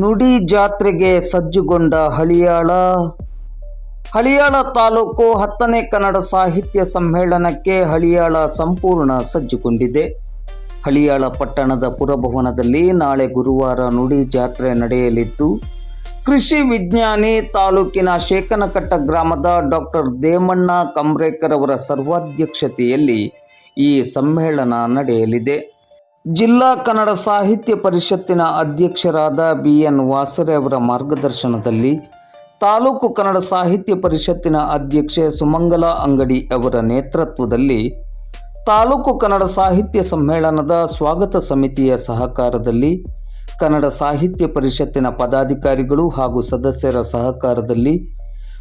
ನುಡಿ ಜಾತ್ರೆಗೆ ಸಜ್ಜುಗೊಂಡ ಹಳಿಯಾಳ. ಹಳಿಯಾಳ ತಾಲೂಕು ಹತ್ತನೇ ಕನ್ನಡ ಸಾಹಿತ್ಯ ಸಮ್ಮೇಳನಕ್ಕೆ ಹಳಿಯಾಳ ಸಂಪೂರ್ಣ ಸಜ್ಜುಗೊಂಡಿದೆ. ಹಳಿಯಾಳ ಪಟ್ಟಣದ ಪುರಭವನದಲ್ಲಿ ನಾಳೆ ಗುರುವಾರ ನುಡಿ ಜಾತ್ರೆ ನಡೆಯಲಿದ್ದು, ಕೃಷಿ ವಿಜ್ಞಾನಿ ತಾಲೂಕಿನ ಶೇಕನಕಟ್ಟ ಗ್ರಾಮದ ಡಾಕ್ಟರ್ ದೇಮಣ್ಣ ಕಂಬ್ರೇಕರ್ ಅವರ ಸರ್ವಾಧ್ಯಕ್ಷತೆಯಲ್ಲಿ ಈ ಸಮ್ಮೇಳನ ನಡೆಯಲಿದೆ. ಜಿಲ್ಲಾ ಕನ್ನಡ ಸಾಹಿತ್ಯ ಪರಿಷತ್ತಿನ ಅಧ್ಯಕ್ಷರಾದ ಬಿ ಎನ್ ವಾಸರೆ ಅವರ ಮಾರ್ಗದರ್ಶನದಲ್ಲಿ ತಾಲೂಕು ಕನ್ನಡ ಸಾಹಿತ್ಯ ಪರಿಷತ್ತಿನ ಅಧ್ಯಕ್ಷೆ ಸುಮಂಗಲ ಅಂಗಡಿ ಅವರ ನೇತೃತ್ವದಲ್ಲಿ ತಾಲೂಕು ಕನ್ನಡ ಸಾಹಿತ್ಯ ಸಮ್ಮೇಳನದ ಸ್ವಾಗತ ಸಮಿತಿಯ ಸಹಕಾರದಲ್ಲಿ ಕನ್ನಡ ಸಾಹಿತ್ಯ ಪರಿಷತ್ತಿನ ಪದಾಧಿಕಾರಿಗಳು ಹಾಗೂ ಸದಸ್ಯರ ಸಹಕಾರದಲ್ಲಿ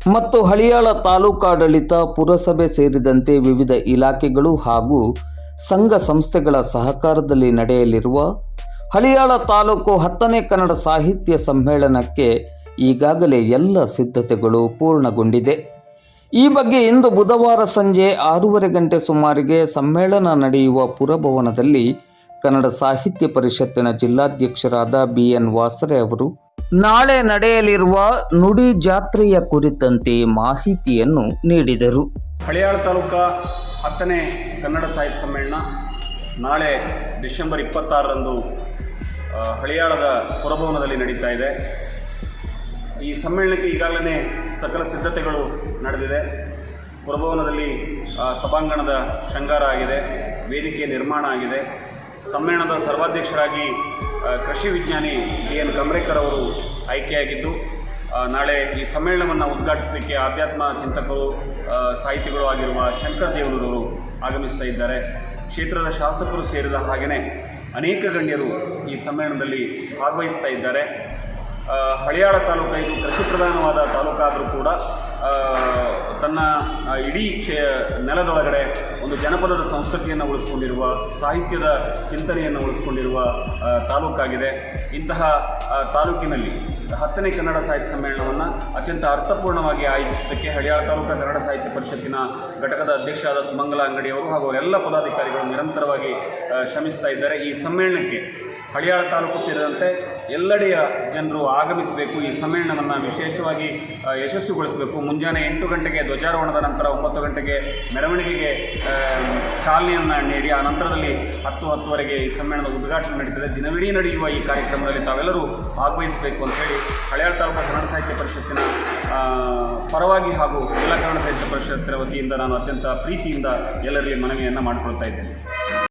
ಮತ್ತು ಹಳಿಯಾಳ ತಾಲೂಕಾಡಳಿತ ಪುರಸಭೆ ಸೇರಿದಂತೆ ವಿವಿಧ ಇಲಾಖೆಗಳು ಹಾಗೂ ಸಂಘ ಸಂಸ್ಥೆಗಳ ಸಹಕಾರದಲ್ಲಿ ನಡೆಯಲಿರುವ ಹಳಿಯಾಳ ತಾಲೂಕು ಹತ್ತನೇ ಕನ್ನಡ ಸಾಹಿತ್ಯ ಸಮ್ಮೇಳನಕ್ಕೆ ಈಗಾಗಲೇ ಎಲ್ಲ ಸಿದ್ಧತೆಗಳು ಪೂರ್ಣಗೊಂಡಿದೆ. ಈ ಬಗ್ಗೆ ಇಂದು ಬುಧವಾರ ಸಂಜೆ ಆರೂವರೆ ಗಂಟೆ ಸುಮಾರಿಗೆ ಸಮ್ಮೇಳನ ನಡೆಯುವ ಪುರಭವನದಲ್ಲಿ ಕನ್ನಡ ಸಾಹಿತ್ಯ ಪರಿಷತ್ತಿನ ಜಿಲ್ಲಾಧ್ಯಕ್ಷರಾದ ಬಿ ಎನ್ ವಾಸರೆ ಅವರು, ನಾಳೆ ನಡೆಯಲಿರುವ ನುಡಿ ಜಾತ್ರೆಯ ಕುರಿತಂತೆ ಮಾಹಿತಿಯನ್ನು ನೀಡಿದರು. ಹಳಿಯಾಳ ತಾಲೂಕಾ ಹತ್ತನೇ ಕನ್ನಡ ಸಾಹಿತ್ಯ ಸಮ್ಮೇಳನ ನಾಳೆ ಡಿಸೆಂಬರ್ ಇಪ್ಪತ್ತಾರರಂದು ಹಳಿಯಾಳದ ಪುರಭವನದಲ್ಲಿ ನಡೀತಾ ಇದೆ. ಈ ಸಮ್ಮೇಳನಕ್ಕೆ ಈಗಾಗಲೇ ಸಕಲ ಸಿದ್ಧತೆಗಳು ನಡೆದಿದೆ. ಪುರಭವನದಲ್ಲಿ ಸಭಾಂಗಣದ ಶೃಂಗಾರ ಆಗಿದೆ, ವೇದಿಕೆ ನಿರ್ಮಾಣ ಆಗಿದೆ. ಸಮ್ಮೇಳನದ ಸರ್ವಾಧ್ಯಕ್ಷರಾಗಿ ಕೃಷಿ ವಿಜ್ಞಾನಿ ಕೆ ಎನ್ ಕಮ್ರೇಕರ್ ಅವರು ಆಯ್ಕೆಯಾಗಿದ್ದು ನಾಳೆ ಈ ಸಮ್ಮೇಳನವನ್ನು ಉದ್ಘಾಟಿಸಲಿಕ್ಕೆ ಆಧ್ಯಾತ್ಮ ಚಿಂತಕರು ಸಾಹಿತಿಗಳು ಆಗಿರುವ ಶಂಕರ್ ದೇವರುಗಳು ಆಗಮಿಸ್ತಾ ಇದ್ದಾರೆ. ಕ್ಷೇತ್ರದ ಶಾಸಕರು ಸೇರಿದ ಹಾಗೆಯೇ ಅನೇಕ ಗಣ್ಯರು ಈ ಸಮ್ಮೇಳನದಲ್ಲಿ ಭಾಗವಹಿಸ್ತಾ ಇದ್ದಾರೆ. ಹಳಿಯಾಳ ತಾಲೂಕು, ಇದು ಕೃಷಿ ಪ್ರಧಾನವಾದ ತಾಲೂಕಾದರೂ ಕೂಡ ತನ್ನ ಇಡೀ ಕ್ಷೇ, ನೆಲದೊಳಗಡೆ ಒಂದು ಜನಪದದ ಸಂಸ್ಕೃತಿಯನ್ನು ಉಳಿಸ್ಕೊಂಡಿರುವ, ಸಾಹಿತ್ಯದ ಚಿಂತನೆಯನ್ನು ಉಳಿಸ್ಕೊಂಡಿರುವ ತಾಲೂಕಾಗಿದೆ. ಇಂತಹ ತಾಲೂಕಿನಲ್ಲಿ ಹತ್ತನೇ ಕನ್ನಡ ಸಾಹಿತ್ಯ ಸಮ್ಮೇಳನವನ್ನು ಅತ್ಯಂತ ಅರ್ಥಪೂರ್ಣವಾಗಿ ಆಯೋಜಿಸಿದ್ದಕ್ಕೆ ಹಳಿಯಾಳ ತಾಲೂಕು ಕನ್ನಡ ಸಾಹಿತ್ಯ ಪರಿಷತ್ತಿನ ಘಟಕದ ಅಧ್ಯಕ್ಷರಾದ ಸುಮಂಗಲ ಅಂಗಡಿಯವರು ಹಾಗೂ ಎಲ್ಲ ಪದಾಧಿಕಾರಿಗಳು ನಿರಂತರವಾಗಿ ಶ್ರಮಿಸ್ತಾ ಇದ್ದಾರೆ. ಈ ಸಮ್ಮೇಳನಕ್ಕೆ ಹಳಿಯಾಳ ತಾಲೂಕು ಸೇರಿದಂತೆ ಎಲ್ಲೆಡೆಯ ಜನರು ಆಗಮಿಸಬೇಕು, ಈ ಸಮ್ಮೇಳನವನ್ನು ವಿಶೇಷವಾಗಿ ಯಶಸ್ಸುಗೊಳಿಸಬೇಕು ಮುಂಜಾನೆ ಎಂಟು ಗಂಟೆಗೆ ಧ್ವಜಾರೋಹಣದ ನಂತರ ಒಂಬತ್ತು ಗಂಟೆಗೆ ಮೆರವಣಿಗೆಗೆ ಚಾಲನೆಯನ್ನು ನೀಡಿ, ಆ ನಂತರದಲ್ಲಿ ಹತ್ತು ಹತ್ತುವರೆಗೆ ಈ ಸಮ್ಮೇಳನದ ಉದ್ಘಾಟನೆ ನಡೀತದೆ. ದಿನವಿಡೀ ನಡೆಯುವ ಈ ಕಾರ್ಯಕ್ರಮದಲ್ಲಿ ತಾವೆಲ್ಲರೂ ಭಾಗವಹಿಸಬೇಕು ಅಂತ ಹೇಳಿ, ಹಳೆಯಾಳ ತಾಲೂಕು ಕನ್ನಡ ಸಾಹಿತ್ಯ ಪರಿಷತ್ತಿನ ಪರವಾಗಿ ಹಾಗೂ ಜಿಲ್ಲಾ ಕನ್ನಡ ಸಾಹಿತ್ಯ ಪರಿಷತ್ತಿನ ವತಿಯಿಂದ ನಾನು ಅತ್ಯಂತ ಪ್ರೀತಿಯಿಂದ ಎಲ್ಲರಲ್ಲಿ ಮನವಿಯನ್ನು ಮಾಡಿಕೊಳ್ತಾ ಇದ್ದೇನೆ.